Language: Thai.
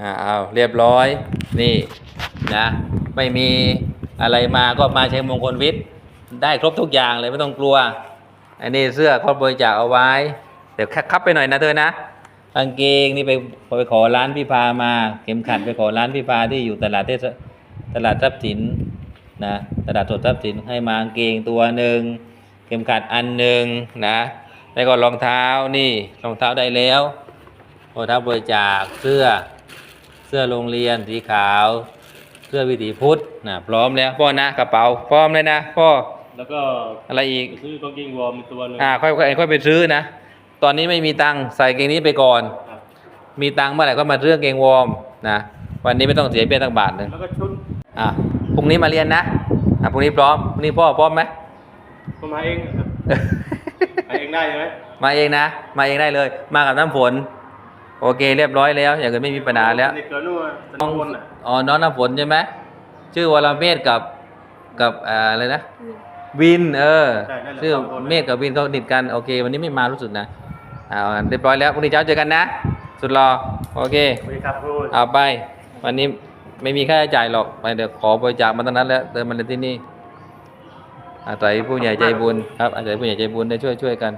อ่าเอาเรียบร้อยนี่นะไม่มีอะไรมาก็มาใช้มงคลวิทย์ได้ครบทุกอย่างเลยไม่ต้องกลัวอันนี้เสื้อเขาบริจาคเอาไว้ เดี๋ยวคับไปหน่อยนะเธอนะกางเกงนี่ไปไปขอร้านพี่พามา เข็มขัดไปขอร้านพี่พาที่อยู่ตลาดเทศตลาดทรัพย์สินนะตลาดสดทรัพย์สินให้มากางเกงตัวหนึ่งเข็มขัดอันหนึ่งนะแล้วก็รองเท้านี่รองเท้าได้แล้วรองเท้าบริจาคเสื้อ สื้อโรงเรียนสีขาว เสื้อวิถีพุทธนะพร้อมแล้วพ่อนะกระเป๋าพร้อมเลยนะพ่อแล้วก็อะไรอีกซื้อกางเกงวอร์มอีกตัวหนึงอ่าค่อยค่อยค่อยไปซื้อนะตอนนี้ไม่มีตังค์ใส่เกงนี้ไปก่อนครับมีตังค์เมื่อไหร่ก็มาเรื่องเกงวอร์มนะวันนี้ไม่ต้องเสียเบี้ยตั้งบาทหนึ่งแล้วก็ชุดอะพรุ่งนี้มาเรียนนะอะพรุ่งนี้พร้อมพรุ่งนี้พ่อพร้อมไหมผมมาเองครับมาเองได้ใช่ไหมมาเองนะ มาเองได้เลย มากับน้ำฝน โอเคเรียบร้อยแล้ว อย่างอื่นไม่มีปัญหาแล้วสนิทกับนู่นสนิทคนอะอ๋อน้องน้ำฝนใช่ไหมชื่อวรเมธกับกับอ่าอะไรนะวินเออใช่นั่นแหละชื่อสองคนเมธกับวินเขาสนิทกันโอเค วันนี้ไม่มารู้สึกนะอ่าเรียบร้อยแล้วพรุ่งนี้เช้าเจอกันนะ สุดรอโอเคสวัสดีครับครูเอาไป วันนี้ไม่มีค่าใช้จ่ายหรอกไปเดี๋ยวขอบริจาคมาตั้งนั้นแล้วเดินมาเลยนที่นี่อาศัยผู้ใหญ่ใจบุญครับอาศัยผู้ใหญ่ใจบุญได้ช่วยช่วยกัน